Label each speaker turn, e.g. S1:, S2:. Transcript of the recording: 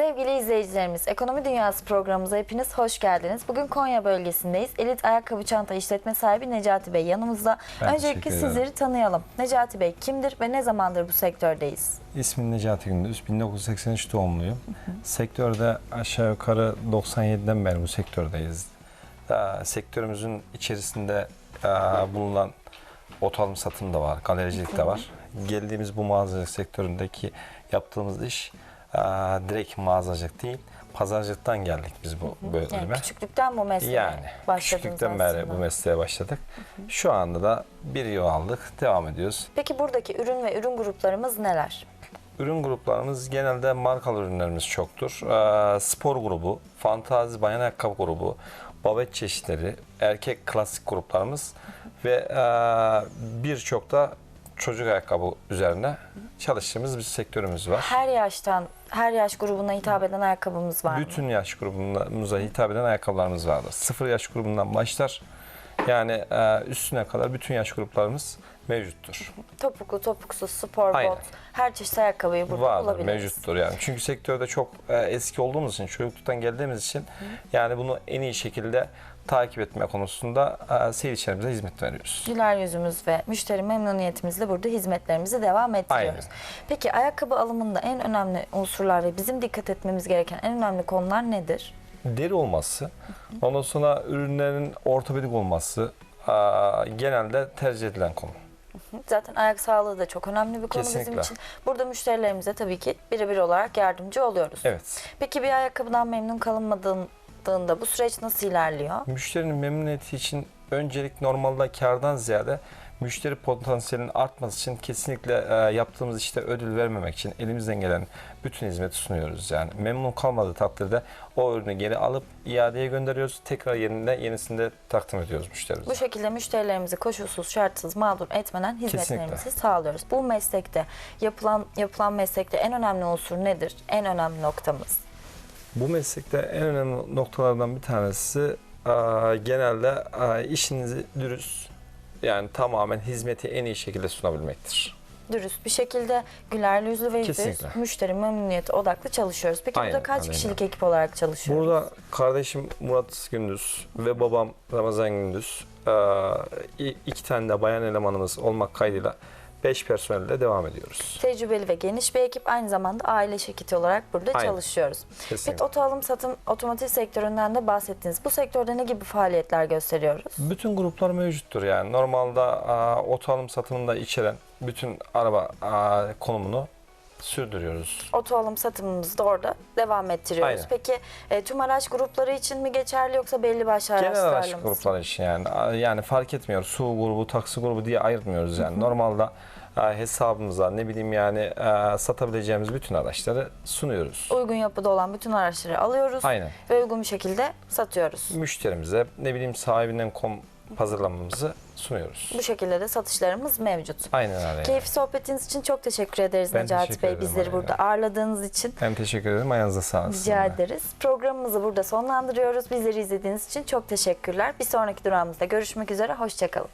S1: Sevgili izleyicilerimiz, Ekonomi Dünyası programımıza hepiniz hoş geldiniz. Bugün Konya bölgesindeyiz. Elit Ayakkabı Çanta işletme sahibi Necati Bey yanımızda.
S2: Ben
S1: Öncelikle sizleri tanıyalım. Necati Bey kimdir ve ne zamandır bu sektördeyiz?
S2: İsmim Necati Gündüz. 1983 doğumluyum. Sektörde aşağı yukarı 97'den beri bu sektördeyiz. Ee, sektörümüzün içerisinde e, bulunan ot alım satım da var, galericilik de var. Geldiğimiz bu mağazacılık sektöründeki yaptığımız iş direkt mağazacılık değil, pazarcılıktan geldik biz bu
S1: Yani
S2: bölüme.
S1: küçüklükten bu mesleğe
S2: Yani
S1: başladınız
S2: küçüklükten beri bu mesleğe başladık. Şu anda da bir yol aldık, devam ediyoruz.
S1: Peki buradaki ürün ve ürün gruplarımız neler?
S2: Ürün gruplarımız genelde markalı ürünlerimiz çoktur. Ee, spor grubu, fantazi bayan ayakkabı grubu, babet çeşitleri, erkek klasik gruplarımız ve e, birçok da çocuk ayakkabı üzerine çalıştığımız bir sektörümüz var.
S1: Her yaştan, her yaş grubuna hitap eden ayakkabımız var mı?
S2: Bütün yaş grubumuza hitap eden ayakkabılarımız vardır. Sıfır yaş grubundan başlar. Yani e, üstüne kadar bütün yaş gruplarımız mevcuttur.
S1: Topuklu, topuksuz, spor
S2: Aynen.
S1: bot, her çeşit ayakkabıyı burada
S2: Vardır,
S1: bulabiliriz.
S2: mevcuttur yani. Çünkü sektörde çok e, eski olduğumuz için, çocukluktan geldiğimiz için yani bunu en iyi şekilde takip etme konusunda e, seyircilerimize hizmet veriyoruz.
S1: Güler yüzümüz ve müşteri memnuniyetimizle burada hizmetlerimizi devam ettiriyoruz.
S2: Aynen.
S1: Peki ayakkabı alımında en önemli unsurlar ve bizim dikkat etmemiz gereken en önemli konular nedir?
S2: Deri olması, ondan sonra ürünlerin ortopedik olması e, genelde tercih edilen konu.
S1: Zaten ayak sağlığı da çok önemli bir konu bizim
S2: Kesinlikle.
S1: için. Burada müşterilerimize tabii ki birebir olarak yardımcı oluyoruz.
S2: Evet.
S1: Peki bir ayakkabıdan memnun kalınmadığında bu süreç nasıl ilerliyor?
S2: Müşterinin memnuniyeti için öncelik normalde kardan ziyade müşteri potansiyelinin artması için kesinlikle e, yaptığımız işte ödül vermemek için elimizden gelen bütün hizmeti sunuyoruz. Yani memnun kalmadığı takdirde o ürünü geri alıp iadeye gönderiyoruz. Tekrar yerinde yenisini takdim ediyoruz müşterimize.
S1: Bu şekilde müşterilerimizi koşulsuz şartsız mağdur etmeden hizmetlerimizi
S2: Kesinlikle.
S1: sağlıyoruz. Bu meslekte yapılan yapılan meslekte en önemli unsur nedir? En önemli noktamız.
S2: Bu meslekte en önemli noktalardan bir tanesi genelde işinizi dürüst yani tamamen hizmeti en iyi şekilde sunabilmektir.
S1: dürüst bir şekilde güler yüzlü ve
S2: Kesinlikle.
S1: müşteri memnuniyeti odaklı çalışıyoruz. Peki burada
S2: Aynen,
S1: kaç
S2: aynen.
S1: kişilik ekip olarak çalışıyoruz?
S2: Burada kardeşim Murat Gündüz ve babam Ramazan Gündüz iki tane de bayan elemanımız olmak kaydıyla 5 personelle devam ediyoruz.
S1: Tecrübeli ve geniş bir ekip aynı zamanda aile şirketi olarak burada
S2: Aynen.
S1: çalışıyoruz.
S2: Kesinlikle.
S1: oto alım satım otomotiv sektöründen de bahsettiniz. Bu sektörde ne gibi faaliyetler gösteriyoruz?
S2: Bütün gruplar mevcuttur yani. Normalde e, oto alım satımında içeren bütün araba e, konumunu sürdürüyoruz.
S1: Oto alım satımımızı da orada devam ettiriyoruz.
S2: Aynen.
S1: Peki e, tüm araç grupları için mi geçerli yoksa belli başlı
S2: Genel
S1: araçlarla
S2: araç
S1: mı?
S2: grupları için yani yani fark etmiyor. Su grubu, taksi grubu diye ayırmıyoruz yani. Normalde e, hesabımıza ne bileyim yani e, satabileceğimiz bütün araçları sunuyoruz.
S1: Uygun yapıda olan bütün araçları alıyoruz
S2: Aynen.
S1: ve uygun bir şekilde satıyoruz.
S2: müşterimize ne bileyim sahibinden kom hazırlamamızı sunuyoruz.
S1: Bu şekilde de satışlarımız mevcut.
S2: Aynen öyle.
S1: Keyifli sohbetiniz için çok teşekkür ederiz
S2: Ben
S1: Necati
S2: teşekkür
S1: Bey. Bizleri burada ağırladığınız için
S2: Hem teşekkür ederim. Ayağınıza sağlık.
S1: rica ederiz. Programımızı burada sonlandırıyoruz. Bizleri izlediğiniz için çok teşekkürler. Bir sonraki durağımızda görüşmek üzere. Hoşçakalın.